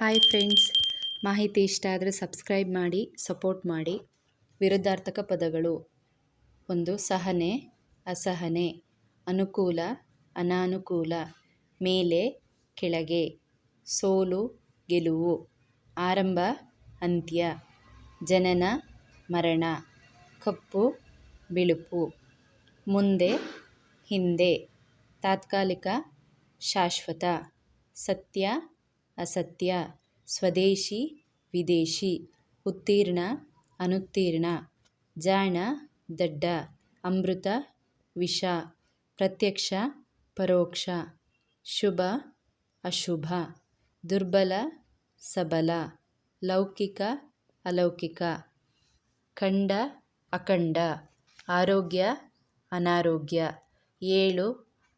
Hi friends. ಮಾಹಿತಿ ಇಷ್ಟ ಆದರೆ ಸಬ್ಸ್ಕ್ರೈಬ್ ಮಾಡಿ, ಸಪೋರ್ಟ್ ಮಾಡಿ. ವಿರುದ್ಧಾರ್ಥಕ ಪದಗಳು. ಒಂದು, ಸಹನೆ, ಅಸಹನೆ, ಅನುಕೂಲ, ಅನಾನುಕೂಲ. ಮೇಲೆ, ಕೆಳಗೆ, ಸೋಲು, ಗೆಲುವು. ಆರಂಭ, ಅಂತ್ಯ. ಜನನ, ಮರಣ. ಕಪ್ಪು, ಬಿಳುಪು. ಮುಂದೆ, ಹಿಂದೆ. ತಾತ್ಕಾಲಿಕ, ಶಾಶ್ವತ. ಸತ್ಯ ಅಸತ್ಯ, ಸ್ವದೇಶಿ, ವಿದೇಶಿ, ಉತ್ತೀರ್ಣ, ಅನುತ್ತೀರ್ಣ, ಜಾಣ, ದಡ್ಡ, ಅಮೃತ, ವಿಷ, ಪ್ರತ್ಯಕ್ಷ, ಪರೋಕ್ಷ, ಶುಭ, ಅಶುಭ, ದುರ್ಬಲ, ಸಬಲ, ಲೌಕಿಕ, ಅಲೌಕಿಕ, ಖಂಡ, ಅಖಂಡ, ಆರೋಗ್ಯ, ಅನಾರೋಗ್ಯ, ಏಳು,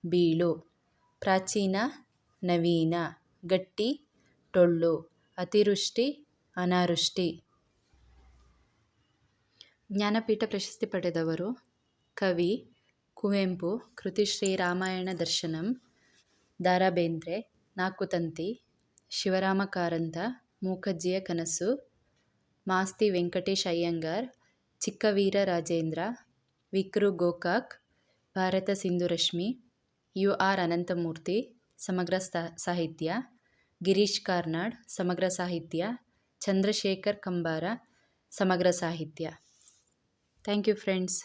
ಬೀಳು, ಪ್ರಾಚೀನ, ನವೀನ, ಗಟ್ಟಿ ಟೊಳ್ಳು ಅತಿವೃಷ್ಟಿ ಅನಾವೃಷ್ಟಿ ಜ್ಞಾನಪೀಠ ಪ್ರಶಸ್ತಿ ಪಡೆದವರು ಕವಿ ಕುವೆಂಪು ಕೃತಿ ಶ್ರೀ ರಾಮಾಯಣ ದರ್ಶನಂ ದ ಬೇಂದ್ರೆ ನಾಲ್ಕು ತಂತಿ ಶಿವರಾಮ ಕಾರಂತ ಮೂಕಜ್ಜಿಯ ಕನಸು ಮಾಸ್ತಿ ವೆಂಕಟೇಶ್ ಅಯ್ಯಂಗಾರ್ ಚಿಕ್ಕವೀರ ರಾಜೇಂದ್ರ ವಿಕ್ರು ಗೋಕಾಕ್ ಭಾರತ ಸಿಂಧು ರಶ್ಮಿ ಯು ಆರ್ ಅನಂತಮೂರ್ತಿ ಸಮಗ್ರ ಸಾಹಿತ್ಯ ಗಿರೀಶ್ ಕಾರ್ನಾಡ್ ಸಮಗ್ರ ಸಾಹಿತ್ಯ ಚಂದ್ರಶೇಖರ್ ಕಂಬಾರ ಸಮಗ್ರ ಸಾಹಿತ್ಯ ಥ್ಯಾಂಕ್ ಯು ಫ್ರೆಂಡ್ಸ್